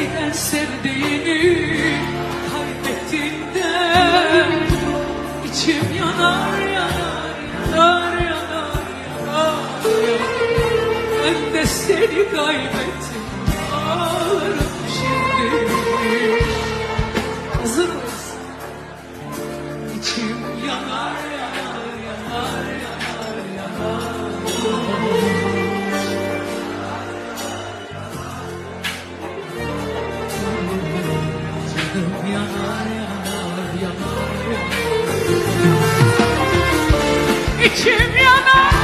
Sahiden sevdiğini kaybettiğinde içim yanar yanar yanar yanar yanar Ben de seni kaybettim ağlarım şimdi Hazır mısın? İçim yanar İçim yanar